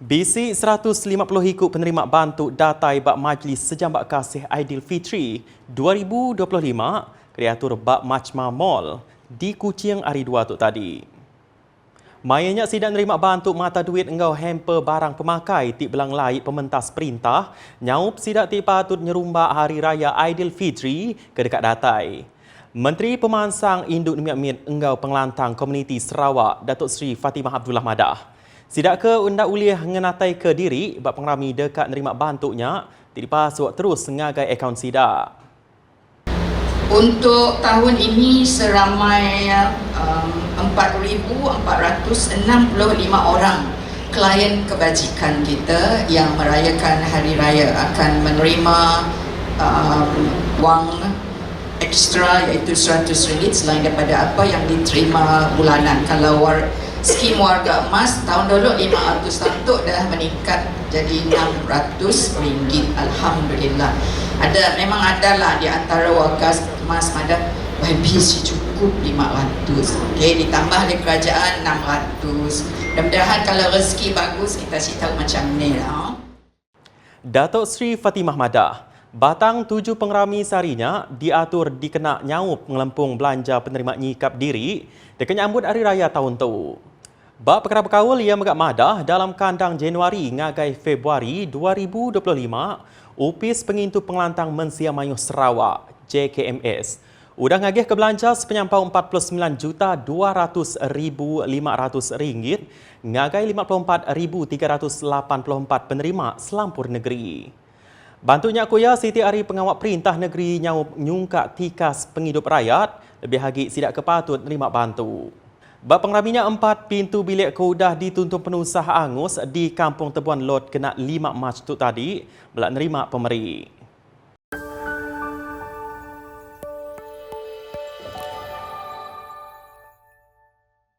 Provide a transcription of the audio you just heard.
BC 150 ikut penerima bantu datai bak Majlis Sejambak Kasih Aidilfitri 2025 kreatur bak Majma Mall di Kuching hari dua tu tadi. Mayanya sidang nerima bantu mata duit engau hamper barang pemakai ti belang laik pementas perintah nyaup sidak ti patut nyerumba hari raya Aidilfitri ke dekat datai. Menteri Pemansang Induk Nemiak Mit Enggau Pengelantang Komuniti Sarawak Datuk Seri Fatimah Abdullah Madah Sidak ke undak uliah ngenatai ke diri bab pengrami dekat nerima bantuknya, tidak pasuk terus ngagai akaun sidak. Untuk tahun ini seramai um, 4,465 orang klien kebajikan kita yang merayakan hari raya akan menerima um, wang ekstra iaitu RM100 selain daripada apa yang diterima bulanan. Kalau war, skim warga emas tahun dulu 500 tantuk dah meningkat jadi 600 ringgit. Alhamdulillah. Ada memang ada lah di antara warga emas ada YBC cukup 500 okay, ditambah oleh kerajaan 600 mudah-mudahan kalau rezeki bagus kita tahu macam ni lah Datuk Seri Fatimah Madah Batang tujuh pengerami sarinya diatur dikena nyaup ngelempung belanja penerima nyikap diri dekat nyambut hari raya tahun tu. Bab perkara berkawal ia megak madah dalam kandang Januari ngagai Februari 2025, Upis Pengintu Pengelantang Mensia Mayuh Sarawak, JKMS, udah ngagih ke belanja sepenyampau 49 juta 200 ribu 500 ringgit ngagai 54 384 penerima selampur negeri. Bantunya kuya Siti Ari pengawal perintah negeri nyau nyungkak tikas penghidup rakyat lebih lagi sidak kepatut nerima bantu. Bab pengraminya empat pintu bilik kudah dituntun penuh angus di Kampung Tebuan Lot kena 5 Mac tu tadi belak nerima pemeri.